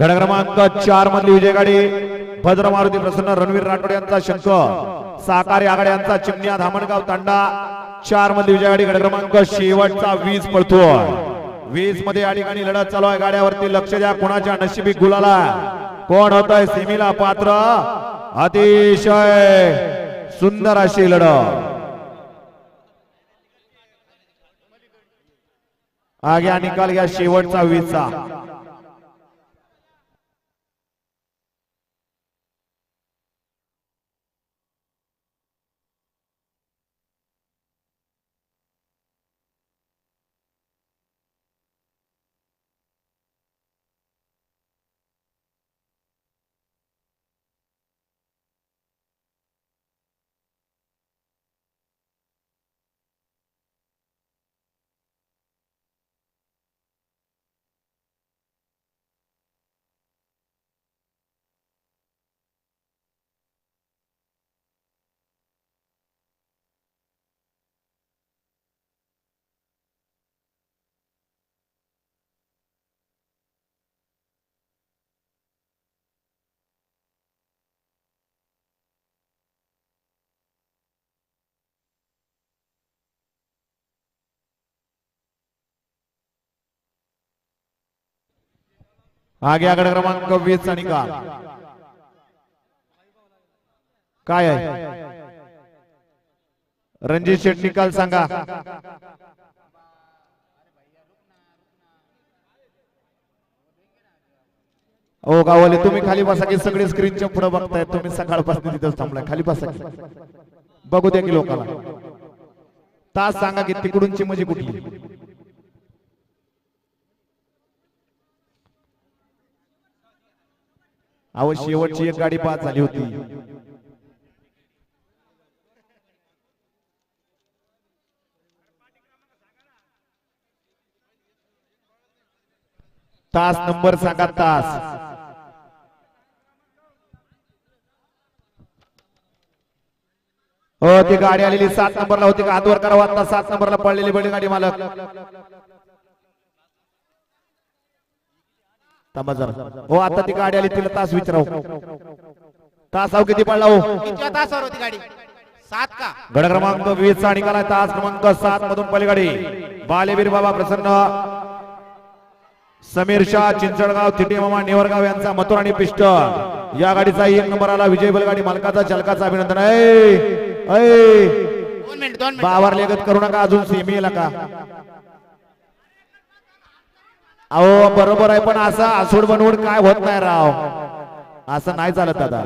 गड क्रमांक चार मधली विजय गाडी. भद्र मारुती प्रसन्न रणवीर राठोड यांचा शंख. साकारी आघाडी यांचा चिमण्या धामणगाव तांडा. चार मधली विजय गाडी गड क्रमांक शेवटचा वीज पडतोय वीजमध्ये या ठिकाणी लढत चालू आहे. गाड्यावरती लक्ष द्या कोणाच्या नशिबी गुलाला. कोण होत आहे सेमीला पात्र? अतिशय सुंदर अशी लढत. आग्या निकाल घ्या शेवटचा वीजचा आगे गड क्रमांक वीस आणि का काय आहे? रणजित शेट निकाल सांगा. ओ गावाले तुम्ही खाली बसा की सगळे स्क्रीनच्या पुढे बघताय. तुम्ही सकाळपासून तिथेच थांबलाय. खाली बसा की. बघू द्या की लोकांना तास सांगा की तिकडूनची मजी कुठली? अहो शेवटची एक गाडी पास झाली होती. तास नंबर सांगा तास. हो ती गाडी आलेली सात नंबरला होती. का हातवर करावा आता सात नंबरला पडलेली बडी गाडी मालक. थांबा जरा हो आता ती गाडी आली तिला तास विचाराव. तास अहो किती पडला हो कितव्या तासावर होती गाडी? सात का? गड क्रमांक वीस चा निकाला तास क्रमांक सात मधून पलीकडे. बालेवीर बाबा प्रसन्न. समीर शाह चिंचडगाव थिटे मामा नेवरगाव यांचा मथुर आणि पिष्ट. या गाडीचा एक नंबर आला. विजय बैलगाडी मालकाचा चालकाचा अभिनंदन. आहे बावर लेगत करू नका अजून सेमी का? अहो बरोबर आहे पण असं आसूड बनवून काय होत नाही राव. असं नाही चालत दादा.